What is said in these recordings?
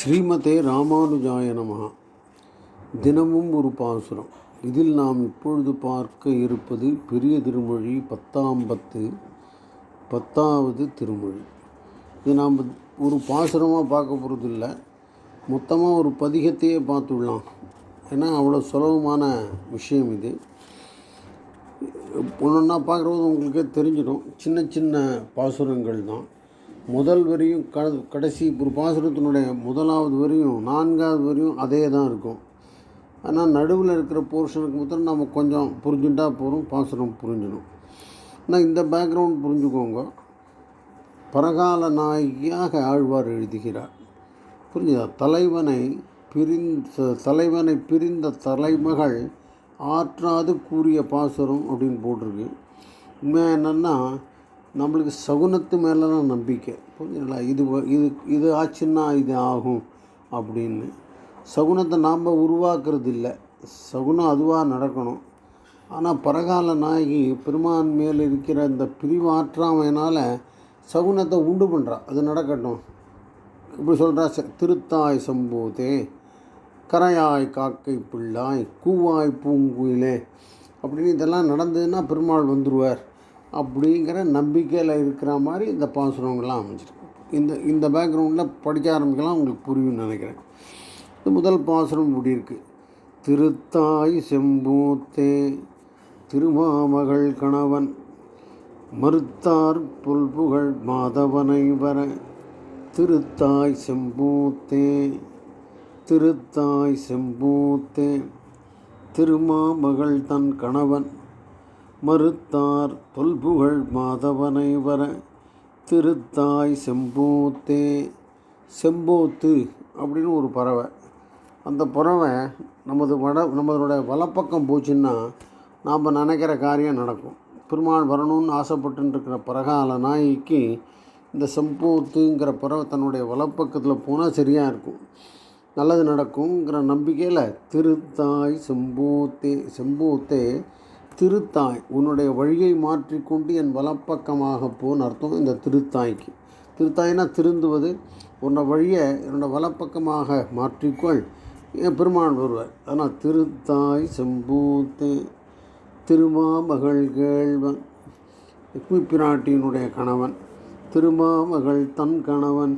ஸ்ரீமதே ராமானுஜாய நமகா தினமும் ஒரு பாசுரம். இதில் நாம் இப்பொழுது பார்க்க இருப்பது பெரிய திருமொழி பத்தாம் பத்து பத்தாவது திருமொழி. இது நாம் ஒரு பாசுரமாக பார்க்க போகிறது இல்லை மொத்தமாக ஒரு பதிகத்தையே பார்த்துடலாம். ஏன்னா அவ்வளோ சுலபமான விஷயம் இது. ஒன்றா பார்க்குறது உங்களுக்கே தெரிஞ்சிடும். சின்ன சின்ன பாசுரங்கள் தான். முதல் வரியும் க கடைசி ஒரு பாசுரத்தினுடைய முதலாவது வரியும் நான்காவது வரியும் அதே தான் இருக்கும். ஆனால் நடுவில் இருக்கிற போர்ஷனுக்கு மட்டும் நம்ம கொஞ்சம் புரிஞ்சுட்டா போகிறோம் பாசுரம் புரிஞ்சிடும். ஆனால் இந்த பேக்ரவுண்ட் புரிஞ்சுக்கோங்க. பரகால நாயகியாக ஆழ்வார் எழுதுகிறார். புரிஞ்சுதா? தலைவனை பிரிந்த தலைவனை பிரிந்த தலைமகள் ஆற்றாது கூறிய பாசுரம் அப்படின்னு போட்டிருக்கு. உண்மையாக என்னென்னா நம்மளுக்கு சகுனத்து மேலெலாம் நம்பிக்கை. புரிஞ்சுங்களா இது இது இது ஆச்சுன்னா இது ஆகும் அப்படின்னு. சகுனத்தை நாம் உருவாக்குறது இல்லை சகுனம் அதுவாக நடக்கணும். ஆனால் பரகால நாயகி பெருமான் மேல் இருக்கிற இந்த பிரிவாற்றாமையினால் சகுனத்தை உண்டு பண்ணுறா அது நடக்கட்டும். இப்படி சொல்கிறா திருத்தாய் சம்பூதே கரையாய் காக்கை பிள்ளாய் கூவாய் பூங்குயிலே அப்படின்னு இதெல்லாம் நடந்ததுன்னா பெருமாள் வந்துடுவார் அப்படிங்கிற நம்பிக்கையில் இருக்கிற மாதிரி இந்த பாசுரங்கள்லாம் அமைஞ்சிருக்கு. இந்த இந்த பேக்ரவுண்டில் படிக்க ஆரம்பிக்கலாம் உங்களுக்கு புரியும்னு நினைக்கிறேன். இந்த முதல் பாசுரம் இப்படி இருக்குது திருத்தாய் செம்பூத்தே திருமாமகள் கணவன் மறுத்தார் புல்புகழ் மாதவனை வர திருத்தாய் செம்பூத்தே திருத்தாய் செம்பூத்தே திருமாமகள் தன் கணவன் மறுத்தார் தொல்புகழ் மாதவனை வர. திருத்தாய் செம்பூத்தே செம்போத்து அப்படின்னு ஒரு பறவை. அந்த பறவை நமது வட நம்மளுடைய வலப்பக்கம் போச்சுன்னா நாம் நினைக்கிற காரியம் நடக்கும். பெருமாள் வரணும்னு ஆசைப்பட்டுன்னு இருக்கிற பரகால நாய்க்கு இந்த செம்போத்துங்கிற பறவை தன்னுடைய வலப்பக்கத்தில் போனால் சரியாக இருக்கும். நல்லது நடக்குங்கிற நம்பிக்கையில் திருத்தாய் செம்போத்தே செம்போத்தே திருத்தாய் உன்னுடைய வழியை மாற்றிக்கொண்டு என் வலப்பக்கமாக போன்னு அர்த்தம் இந்த திருத்தாய்க்கு. திருத்தாய்னா திருந்துவது. உன்னோட வழியை என்னோடய வலப்பக்கமாக மாற்றிக்கொள். என் பெருமாள் வருவார். ஆனால் திருத்தாய் செம்பூத்தே திருமாமகள் கேள்வன் பிராட்டியினுடைய கணவன் திருமாமகள் தன் கணவன்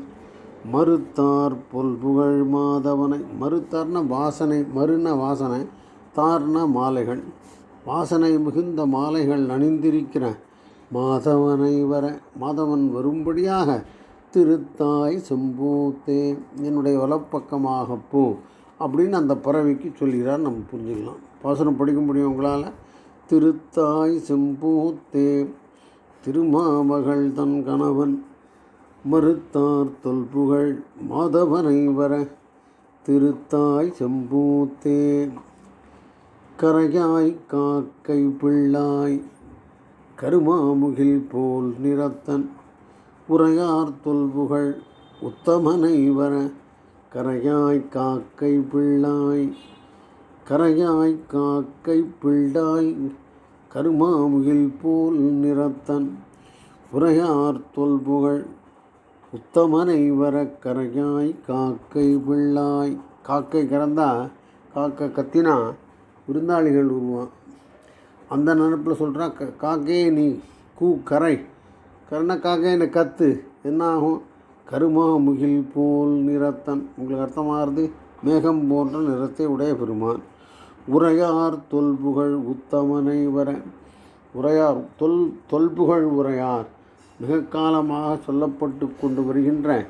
மறுத்தார் பொல்புகழ் மாதவனை. மறுத்தார்ன வாசனை மறுன வாசனை தார்ன மாலைகள். வாசனை மிகுந்த மாலைகள் அணிந்திருக்கிற மாதவனை வர மாதவன் வரும்படியாக திருத்தாய் செம்பூத்தே என்னுடைய வலப்பக்கமாக போ அப்படின்னு அந்த பறவைக்கு சொல்கிறார். நம்ம புரிஞ்சுக்கலாம். பாசனம் படிக்க முடியும் உங்களால்? திருத்தாய் செம்பூத்தே திருமாமகள் தன் கணவன் மறுத்தார் தொல்புகழ் மாதவனை வர திருத்தாய் செம்பூத்தே கரையாய் காக்கை பிள்ளாய் கருமாமுகில் போல் நிறத்தன் உரையார் தொல்புகழ் உத்தமனை வர கரையாய் காக்கை பிள்ளாய் கரையாய் காக்கை பிள்ளாய் கருமாமுகில் போல் நிறத்தன் உரையார் தொல்புகழ் உத்தமனை வர கரையாய் காக்கை பிள்ளாய். காக்கை கறந்தா காக்கை கத்தினா விருந்தாளிகள் உருவான் அந்த நினப்பில் சொல்கிறா க காக்கையே நீ கூ கரை. கரண என்னை கத்து. என்ன ஆகும் கருமா முகில் போல் நிறத்தன். உங்களுக்கு அர்த்தமாகிறது மேகம் போன்ற நிறத்தை உடைய பெருமான். உரையார் தொல்புகழ் உத்தமனை வர. உரையார் தொல் தொல்புகழ் உரையார். மிக காலமாக சொல்லப்பட்டு கொண்டு வருகின்ற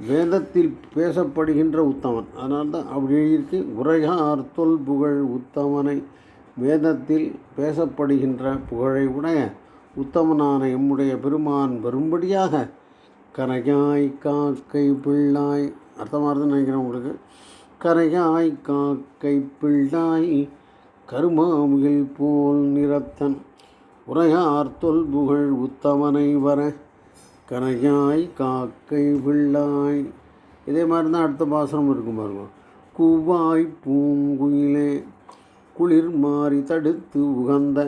வேதத்தில் பேசப்படுகின்ற உத்தமன். அதனால் தான் அப்படி எழுதியிருக்கு உரையார் தொல் புகழ் உத்தமனை. வேதத்தில் பேசப்படுகின்ற புகழை உடைய உத்தமனான எம்முடைய பெருமான் வரும்படியாக கரையாய் காக்கை பிள்ளாய் அர்த்தமாகுதுன்னு நினைக்கிறேன் உங்களுக்கு. கரையாய் காக்கை பிள்ளாய் கருமாமுகில் போல் நிறத்தன். உரையார் தொல் புகழ் உத்தமனை வர கரையாய் காக்கை பிள்ளாய் இதே மாதிரி தான் அடுத்த பாசனம் இருக்கும் பாருங்க. கூவாய் பூங்குயிலே குளிர் மாறி தடுத்து உகந்த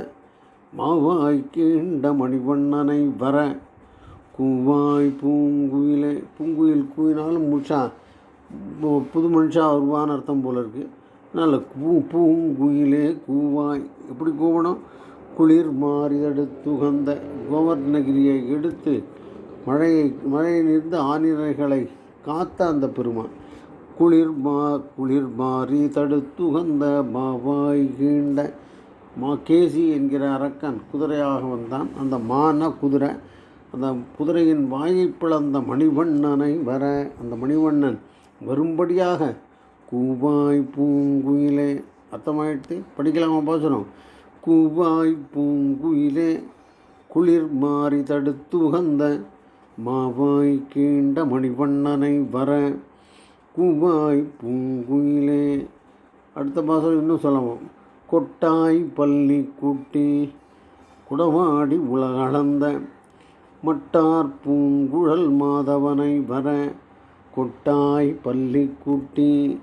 மாவாய் கீண்ட மணிவண்ணனை வர. கூவாய் பூங்குயிலே பூங்குயில் கூவினாலும் முழுசா புது மனுஷா வருவான்னு அர்த்தம் போல இருக்குது நல்ல பூ பூங்குயிலே கூவாய். எப்படி கூவணும்? குளிர் மாறி எடுத்து உகந்த கோவர்ணகிரியை எடுத்து மழையை மழையிலிருந்து ஆனிரைகளை காத்த அந்த பெருமான். குளிர் மா குளிர் மாறி தடுத்துகந்த மாவாய் கீண்ட மா கேசி என்கிற அரக்கன் குதிரையாக வந்தான். அந்த மான குதிரை அந்த குதிரையின் வாயை பிளந்த மணிவண்ணனை வர அந்த மணிவண்ணன் வரும்படியாக கூவாய் பூங்குயிலே அர்த்தமாயிடுத்து படிக்கலாமா பேசுகிறோம் கூவாய் பூங்குயிலே குளிர் மாறி தடுத்து உகந்த மாவாய் கீண்ட மணிவண்ணனை வர கூவாய் பூங்குயிலே. அடுத்த பாசம் இன்னும் சொல்லலாம் கொட்டாய் பள்ளி கூட்டி குடவாடி உலகளந்த மட்டார் பூங்குழல் மாதவனை வர கொட்டாய் பள்ளி கூட்டி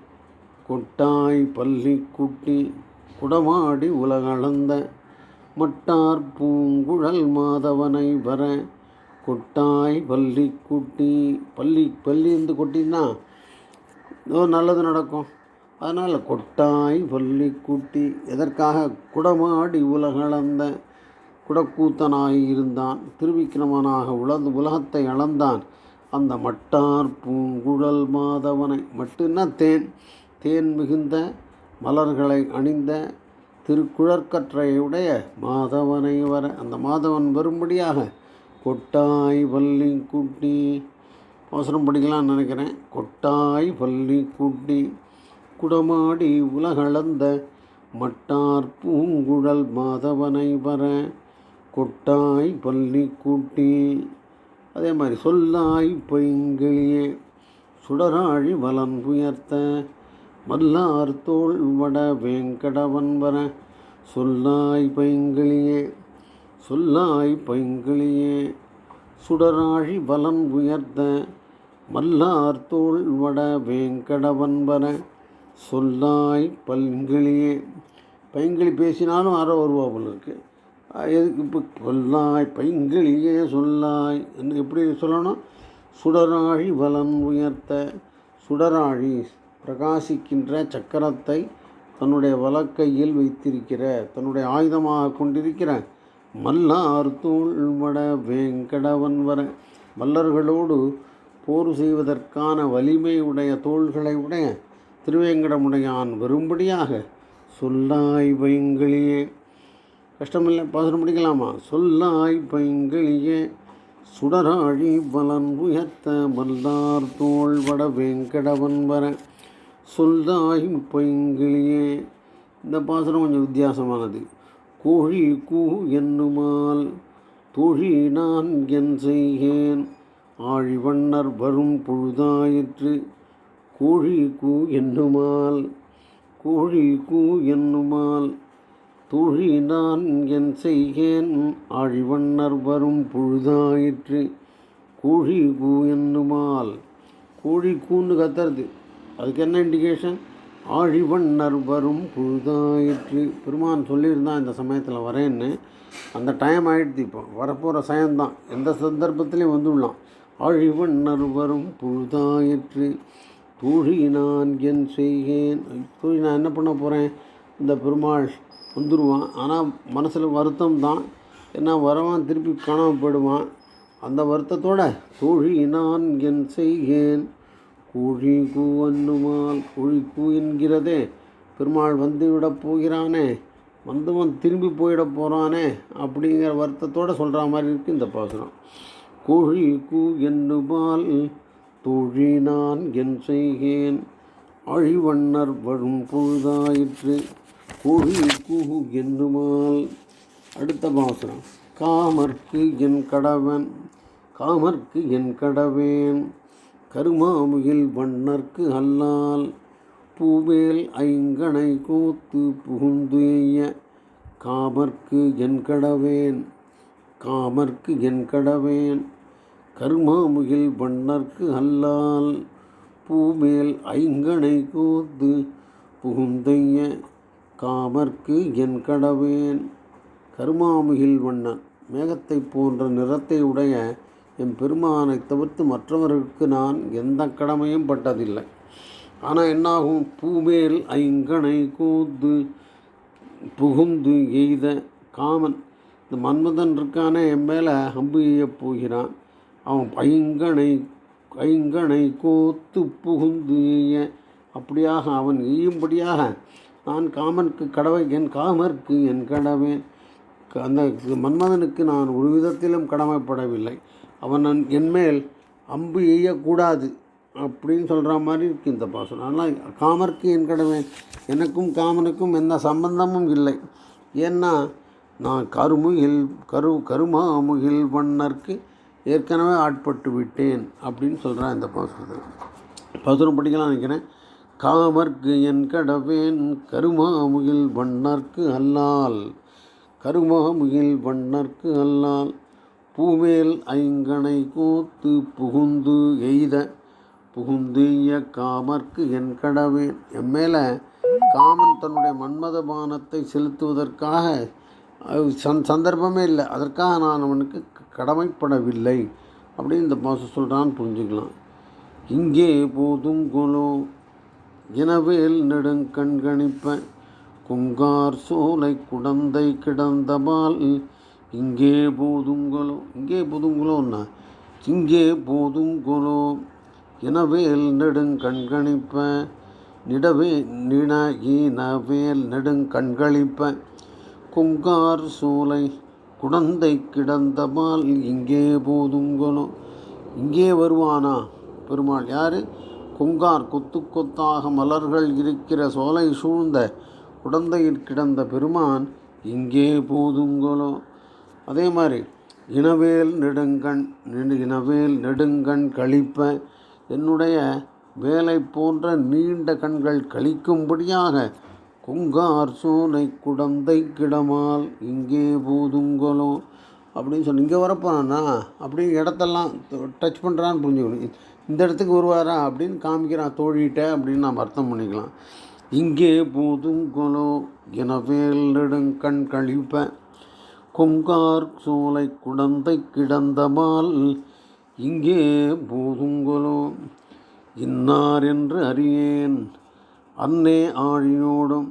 கொட்டாய் பள்ளி கூட்டி குடவாடி உலகளந்த மட்டார் பூங்குழல் மாதவனை வர கொட்டாய் பள்ளி கூட்டி பள்ளி பள்ளி இருந்து கொட்டின்னா ஏதோ நல்லது நடக்கும். அதனால் கொட்டாய் பள்ளி கூட்டி எதற்காக குடமாடி உலகளந்த குடக்கூத்தனாய் இருந்தான். திருவிக்கிரமனாக உலது உலகத்தை அளந்தான். அந்த மட்டார் பூங்குழல் மாதவனை மட்டுன்னா தேன். தேன் மிகுந்த மலர்களை அணிந்த திருக்குழற்கற்றையுடைய மாதவனை வர அந்த மாதவன் வரும்படியாக கொட்டாய் பள்ளி குட்டி. அவசரம் படிக்கலாம்னு நினைக்கிறேன். கொட்டாய் பள்ளி குட்டி. குடமாடி உலகளந்த மட்டார் பூங்குழல் மாதவனை வர. கொட்டாய் பள்ளி கூட்டி. அதே மாதிரி சொல்லாய் பைங்கிளியே சுடராழி வலன் உயர்த்த மல்லார் தோல் வட வேங்கடவன் வர. சொல்லாய் பைங்கிளியே சொல்லாய் பைங்கிளியே சுடராழி வலம் உயர்த்த மல்லார் தோள் வட வேங்கடவன் வர சொல்லாய் பல்கிளியே பைங்கிளி பேசினாலும் அற வருவா போல இருக்கு. எதுக்கு இப்போ சொல்லாய் பைங்கிளியே சொல்லாய் என்று எப்படி சொல்லணும்? சுடராழி வலம் உயர்த்த சுடராழி பிரகாசிக்கின்ற சக்கரத்தை தன்னுடைய வலக்கையில் வைத்திருக்கிற தன்னுடைய ஆயுதமாக கொண்டிருக்கிற மல்லார் தோள் வட வேங்கடவன் வர. மல்லர்களோடு போர் செய்வதற்கான வலிமை உடைய தோள்களை உடைய திருவேங்கடமுடையான் வரும்படியாக சொல்லாய் பைங்களியே. கஷ்டமில்லை பாசனம் படிக்கலாமா? சொல்லாய் பைங்களியே. சுடராழி பலன் உயர்த்த மல்லார் தோள் வட வேங்கடவன் வர. சொல்லாய் பைங்கிளியே. இந்த பாசனம் கொஞ்சம் வித்தியாசமானது. கூழி கூ என்னுமால் தொழி நான் என் செய்கேன். ஆழிவண்ணர் வரும் பொழுதாயிற்று கோழி கூ என்னுமால் கோழி கூ என்னுமால் தொழி நான் என் செய்கேன். ஆழிவண்ணர் வரும் பொழுதாயிற்று கோழி கூ என்னுமால் கோழி கூன்னு கத்துறது. அதுக்கு என்ன இண்டிகேஷன் ஆழிவண்ணர் வரும் புழுதாயிற்று. பெருமான் சொல்லியிருந்தான் இந்த சமயத்தில் வரேன்னு. அந்த டைம் ஆகிடுது இப்போ. வரப்போகிற சயம்தான். எந்த சந்தர்ப்பத்திலையும் வந்துடலாம். ஆழிவண்ணர் வரும் புழுதாயிற்று. தூழி நான் என் செய்கேன். தோழி நான் என்ன பண்ண போகிறேன் இந்த பெருமாள் வந்துடுவான் ஆனால் மனசில் வருத்தம் தான் ஏன்னா வரவான் திருப்பி காணாமல் போயிடுவான். அந்த வருத்தத்தோட தோழி நான் என் செய்கேன். கோழி கூ அன்னுமால் கோழி கூ என்கிறதே. பெருமாள் வந்து விட போகிறானே. வந்தவன் திரும்பி போயிட போகிறானே அப்படிங்கிற வருத்தத்தோடு சொல்கிற மாதிரி இருக்குது இந்த பாசனம் கோழி கூ என்னுமால் தொழினான் நான் என் செய்கேன். அழிவண்ணர் வரும் பொழுதாயிற்று. கோழி என்னுமால் அடுத்த பாசனம் காமர்க்கு என் கடவன். காமர்க்கு என் கடவேன். கருமாமுகில் வண்ணர்க்கு அல்லால் பூவேல் ஐங்கணை கோத்து புகுந்துய காமர்க்கு என் கடவேன் காமர்க்கு என் கடவேன். கருமாமுகில் வண்ணர்க்கு அல்லால் பூமேல் ஐங்கணை கோத்து புகுந்தைய காமர்க்கு என் கடவேன். கருமாமுகில் வண்ணன் மேகத்தை போன்ற நிறத்தை உடைய என் பெருமானை தவிர்த்து மற்றவருக்கு நான் எந்த கடமையும் பட்டதில்லை. ஆனால் என்னாகும்? பூமேல் ஐங்கனை கூத்து புகுந்து எய்த காமன். இந்த மன்மதன் இருக்கானே என் மேலே அம்பு எய்யப் போகிறான். அவன் ஐங்கனை ஐங்கனை கோத்து புகுந்து எய்ய. அப்படியாக அவன் எய்யும்படியாக நான் காமனுக்கு கடவை என் காமருக்கு என் கடவேன் அந்த மன்மதனுக்கு நான் ஒரு விதத்திலும் கடமைப்படவில்லை. அவன் நான் என்மேல் அம்பு எய்யக்கூடாது அப்படின்னு சொல்கிற மாதிரி இருக்கு இந்த பாசனம். அதனால் காமருக்கு என் கடமை. எனக்கும் காமனுக்கும் எந்த சம்பந்தமும் இல்லை. ஏன்னா நான் கருமுகில் கரு கருமாமுகில் வண்ணர்க்கு ஏற்கனவே ஆட்பட்டு விட்டேன் அப்படின்னு சொல்கிறான் இந்த பாசுரத்தில் பாசுரம் படிக்கலாம் நினைக்கிறேன். காமர்க்கு என் கடவேன் கருமாமுகில் வண்ணர்க்கு அல்லால். கருமாமுகில் வண்ணர்க்கு அல்லால். பூவேல் ஐங்கனை கூத்து புகுந்து எய்த புகுந்திய காமர்க்கு என் கடவேன். என் மேலே காமன் தன்னுடைய மன்மத பானத்தை செலுத்துவதற்காக சந் சந்தர்ப்பமே இல்லை. அதற்காக நான் அவனுக்கு கடமைப்படவில்லை. அப்படின்னு இந்த பாசம் சொல்கிறான்னு புரிஞ்சுக்கலாம். இங்கே போதும் குலோ இனவேல் நெடுங்கண்கணிப்ப குங்கார் சோலை குடந்தை கிடந்தபால் இங்கே போதுங்களோ இங்கே போதுங்களோன்னா இங்கே போதுங்களோ இனவேல் நெடுங்கண்கணிப்ப நிடவே நின ஈனவேல் நெடுங்கண்களிப்பேன் கொங்கார் சோலை குடந்தை கிடந்தமால் இங்கே போதுங்களோ இங்கே வருவானா? பெருமாள் யார்? கொங்கார் கொத்து கொத்தாக மலர்கள் இருக்கிற சோலை சூழ்ந்த குடந்தையில் கிடந்த பெருமான் இங்கே போதுங்களோ அதே மாதிரி இனவேல் நெடுங்கண் நெடு இனவேல் நெடுங்கண் கழிப்ப என்னுடைய வேலை போன்ற நீண்ட கண்கள் கழிக்கும்படியாக குங்கார் சோனை குடந்தை கிடமால் இங்கே போதுங்களோ அப்படின்னு சொல்லி இங்கே வரப்போனா அப்படின்னு இடத்தெல்லாம் டச் பண்ணுறான்னு புரிஞ்சுக்கணும். இந்த இடத்துக்கு வருவாரா அப்படின்னு காமிக்கிறான் தோழிட்ட அப்படின்னு நாம் அர்த்தம் பண்ணிக்கலாம். இங்கே போதுங்களோ எனவேல் நெடுங்கண் கழிப்பேன் கொங்கார் சோலை குடந்தை கிடந்தமால் இங்கே போதுங்களோ இன்னார் என்று அறியேன். அன்னே ஆழியோடும்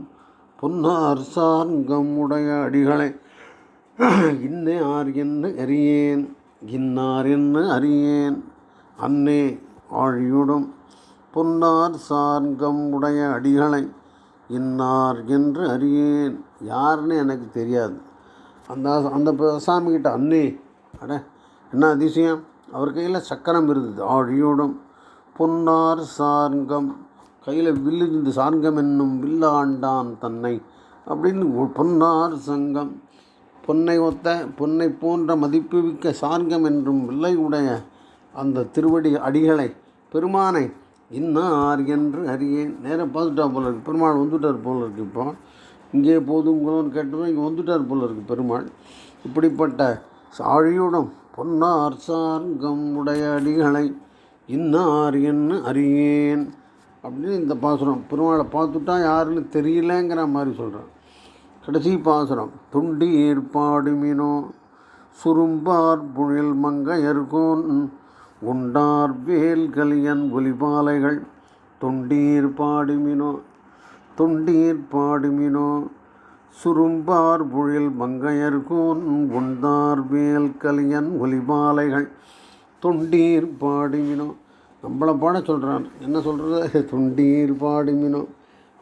பொன்னார் சார்கமுடைய அடிகளை. இன்னே ஆர் என்று அறியேன். இன்னார் என்று அறியேன். அன்னே ஆழியுடும் பொன்னார் சார்கம் உடைய அடிகளை. இன்னார் என்று அறியேன். யாருன்னு எனக்கு தெரியாது. அந்த அந்த சாமிக்கிட்ட சாமிகிட்ட அன்னே அட என்ன அதிசயம்? அவர் கையில் சக்கரம் இருந்தது ஆழியோடும் பொன்னார் சார்கம் கையில் வில்லு இந்த சார்கம் என்னும் வில்லாண்டான் தன்னை அப்படின்னு பொன்னார் சங்கம். பொன்னை ஒத்த பொன்னை போன்ற மதிப்புமிக்க சார்கம் என்றும் வில்லை உடைய அந்த திருவடி அடிகளை பெருமானை இன்னார் என்று அறியேன். நேராக பார்த்துட்டா போல இருக்கு பெருமாள் வந்துட்டார் போல இருக்கு இப்போ. இங்கே போதும் போதுங்களோன்னு கேட்டதும் இங்கே வந்துட்டார் போல இருக்கு பெருமாள். இப்படிப்பட்ட சாழியுடன் பொன்னார் சார்கம் உடைய அடிகளை இன்னார் என்ன அறியேன் அப்படின்னு இந்த பாசுரம் பெருமாளை பார்த்துட்டா யாருன்னு தெரியலங்கிற மாதிரி சொல்கிறான் கடைசி பாசுரம் துண்டி ஏற்பாடு மீனோ சுரும்பார் புழில் மங்கையர்கோன் உண்டார் வேல் கலியன் ஒலிபாலைகள் தொண்டீர் பாடுமினோ தொண்டீர் பாடுமினோ சுரும்பார் புழில் மங்கையர்கோன் உண்டார் வேல் கலியன் ஒலிபாலைகள் தொண்டீர் பாடுமினோ நம்மளை பாட சொல்கிறான் என்ன சொல்கிறது தொண்டீர் பாடுமினோ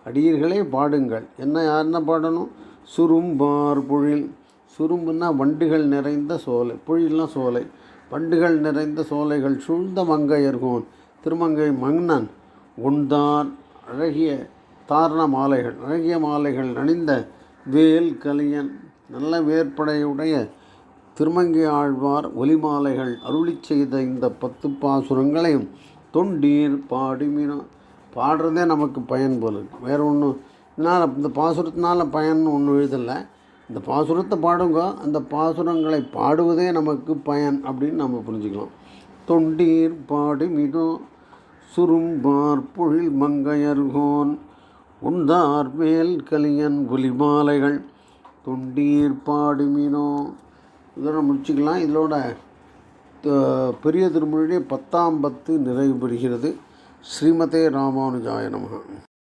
அடியர்களே பாடுங்கள். என்ன யாருன்னா பாடணும்? சுரும்பார் புழில். சுரும்புன்னா வண்டுகள் நிறைந்த சோலை. பொழில்னா சோலை. வண்டுகள் நிறைந்த சோலைகள் சூழ்ந்த மங்கையர்கோன் திருமங்கை மன்னன் உண்டான் அழகிய தாரண மாலைகள் அழகிய மாலைகள் அணிந்த வேல் கலியன் நல்ல வேற்படையுடைய திருமங்கி ஆழ்வார் ஒலிமாலைகள் அருளிச் செய்த இந்த பத்து பாசுரங்களையும் தொண்டீர் பாடுமினோ. பாடுறதே நமக்கு பயன் போல இருக்கு. வேறு ஒன்றும் என்னால் இந்த பாசுரத்தினால பயன் ஒன்றும் எழுதலை. இந்த பாசுரத்தை பாடுங்க அந்த பாசுரங்களை பாடுவதே நமக்கு பயன் அப்படின்னு நம்ம புரிஞ்சுக்கலாம். தொண்டீர் பாடுமினோ சுரும்பார் பொழில் மங்கையர்கோன் உண்டார் மேல் கலியன் ஒலிமாலைகள் தொண்டீர் பாடுமினோ. இதெல்லாம் முடிச்சுக்கலாம். இதோட பெரிய திருமொழியுடைய பத்தாம் பத்து நிறைவு பெறுகிறது. ஸ்ரீமதே ராமானுஜாய நமः